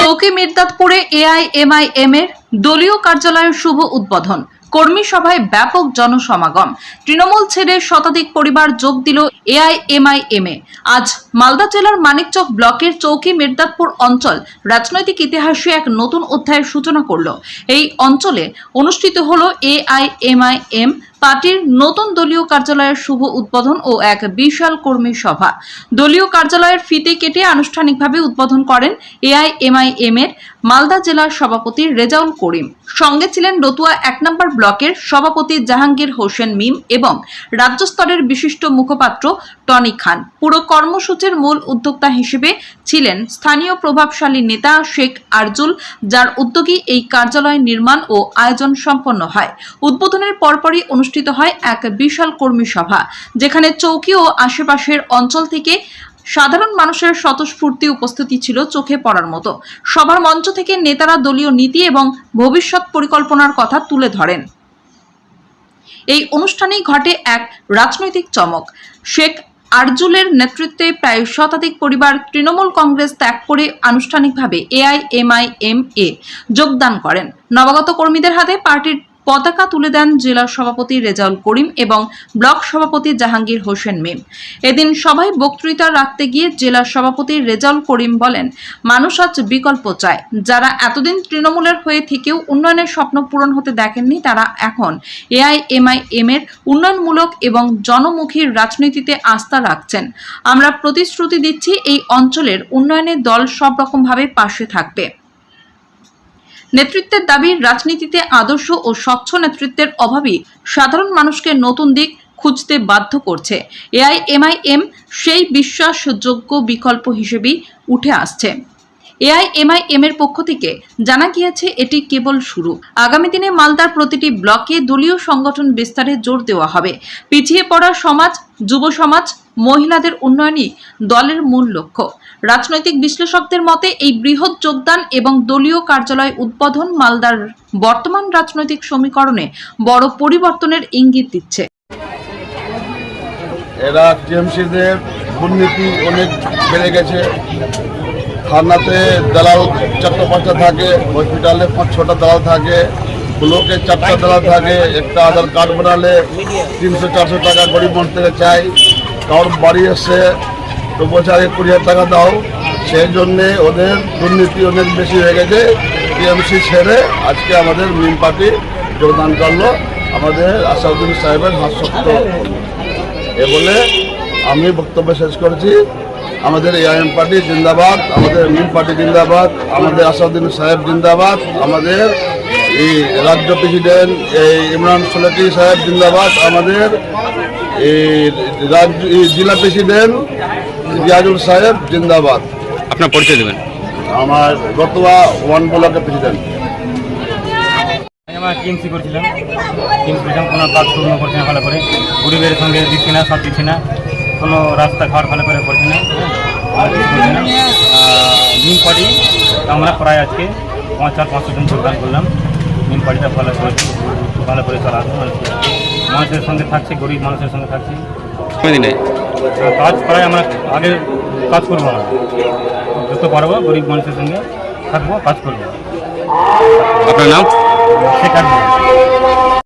চৌকি মির্দাতপুরে এআইএমআইএম এর দলীয় কার্যালয়ের শুভ উদ্বোধন। কর্মী সভায় ব্যাপক জনসমাগম। তৃণমূল ছেড়ে শতাধিক পরিবার যোগ দিল এআইএমআইএম। এ আজ মালদা জেলার মানিকচক ব্লকের চৌকি মির্দাতপুর অঞ্চল রাজনৈতিক ইতিহাসে এক নতুন অধ্যায়ের সূচনা করল। এই অঞ্চলে অনুষ্ঠিত হল এআইএমআইএম পার্টির নতুন দলীয় কার্যালয়ের শুভ উদ্বোধন ও এক বিশাল কর্মী সভা। দলীয় কার্যালয়ের ফিতে কেটে আনুষ্ঠানিকভাবে উদ্বোধন করেন এআইএমআইএম এর মালদা জেলার সভাপতি রেজাউল করিম। সঙ্গে ছিলেন রতুয়া এক নম্বর ব্লকের সভাপতি জাহাঙ্গীর হোসেন মিম এবং রাজ্য স্তরের বিশিষ্ট মুখপাত্র টনি খান। পুরো কর্মসূচির মূল উদ্যোক্তা হিসেবে ছিলেন স্থানীয় প্রভাবশালী নেতা শেখ আরজুল, যার উদ্যোগী এই কার্যালয় নির্মাণ ও আয়োজন সম্পন্ন হয়। উদ্বোধনের পরপরই অনুষ্ঠিত হয় এক বিশাল কর্মী সভা, যেখানে চৌকি ও আশেপাশের অঞ্চল থেকে সাধারণ মানুষের স্বতঃস্ফূর্তি উপস্থিতি ছিল চোখে পড়ার মতো। সবার মঞ্চ থেকে নেতারা দলীয় নীতি এবং ভবিষ্যৎ পরিকল্পনার কথা তুলে ধরেন। এই অনুষ্ঠানেই ঘটে এক রাজনৈতিক চমক। শেখ আরজুলের নেতৃত্বে প্রায় শতাধিক পরিবার তৃণমূল কংগ্রেস ত্যাগ করে আনুষ্ঠানিকভাবে এআইএমআইএম এ যোগদান করেন। নবাগত কর্মীদের হাতে পার্টির পতাকা তুলে দেন জেলা সভাপতি রেজাউল করিম এবং ব্লক সভাপতি জাহাঙ্গীর হোসেন মিম। এদিন সভায় বক্তৃতা রাখতে গিয়ে জেলা সভাপতি রেজাউল করিম বলেন, মানুষ আজ বিকল্প চায়। যারা এতদিন তৃণমূলের হয়ে থেকেও উন্নয়নের স্বপ্ন পূরণ হতে দেখেননি, তারা এখন এআইএমআইএম এর উন্নয়নমূলক এবং জনমুখী রাজনীতিতে আস্থা রাখছেন। আমরা প্রতিশ্রুতি দিচ্ছি এই অঞ্চলের উন্নয়নের দল সব রকমভাবে পাশে থাকবে নেতৃত্বের দাবি, রাজনীতিতে আদর্শ ও স্বচ্ছ নেতৃত্বের অভাবই সাধারণ মানুষকে নতুন দিক খুঁজতে বাধ্য করছে। এআইএমআইএম সেই বিশ্বাসযোগ্য বিকল্প হিসেবেই উঠে আসছে। এআইএমআইএম এর পক্ষ থেকে জানা গিয়েছে, এটি কেবল শুরু। আগামী দিনে মালদার প্রতিটি ব্লকে দলীয় সংগঠন বিস্তারে জোর দেওয়া হবে। পিছিয়ে পড়া সমাজ, যুব সমাজ, মহিলাদের উন্নয়নই দলের মূল লক্ষ্য। রাজনৈতিক বিশ্লেষকদের মতে, এই বৃহৎ যোগদান এবং দলীয় কার্যালয় উদ্বোধন মালদার বর্তমান রাজনৈতিক সমীকরণে বড় পরিবর্তনের ইঙ্গিত দিচ্ছে। এরা টিএমসিদের দুর্নীতি অনেক বেড়ে গেছে। থানাতে দালাল চারটা পাঁচটা থাকে, হসপিটালে পাঁচ ছটা দালাল থাকে, ব্লকে চারটা দালাল থাকে, একটা আধার কার্ড বানালে তিনশো চারশো টাকা গরিব মানুষ থেকে চাই। কারোর বাড়ি এসে তো আগে কুড়ি হাজার টাকা দাও। সেই জন্যে ওদের দুর্নীতি অনেক বেশি হয়ে গেছে। টিএমসি ছেড়ে আজকে আমাদের মিম পার্টি যোগদান করল। আমাদের আসাউদ্দিন সাহেবের করল। এ বলে আমি বক্তব্য শেষ করেছি। আমাদের এআইএম পার্টি জিন্দাবাদ, আমাদের মিম পার্টি জিন্দাবাদ, আমাদের আসাউদ্দিন সাহেব জিন্দাবাদ, আমাদের এই রাজ্য প্রেসিডেন্ট, এই ইমরান সোলাকি সাহেব জিন্দাবাদ, আমাদের এই রাজ্য জেলা প্রেসিডেন্ট রিয়াজুল সাহেব জিন্দাবাদ। আপনার পরিচয় দেবেন। আমার গতবা ওয়ান ব্লকের প্রেসিডেন্ট আমি আমার টিএমসি করছিলাম। টিএমসি করছিলাম কোনো কাজ পূর্ণ করছি না ভালো করে। গরিবের সঙ্গে দিচ্ছি না সব দিচ্ছি না। কোনো রাস্তাঘাট ভালো করে করছি না। নিম পার্টি আমরা প্রায় আজকে পাঁচ চার পাঁচশো জন যোগদান করলাম। নিম পার্টিটা ভালো করে ভালো করে চালাতে মানুষের সঙ্গে থাকছে গরিব মানুষের সঙ্গে থাকছি। দিনে কাজ প্রায় আমরা আগে কাজ করব না যত পারব গরিব মানুষের সঙ্গে থাকব কাজ করব। আপনার নাম? শেখার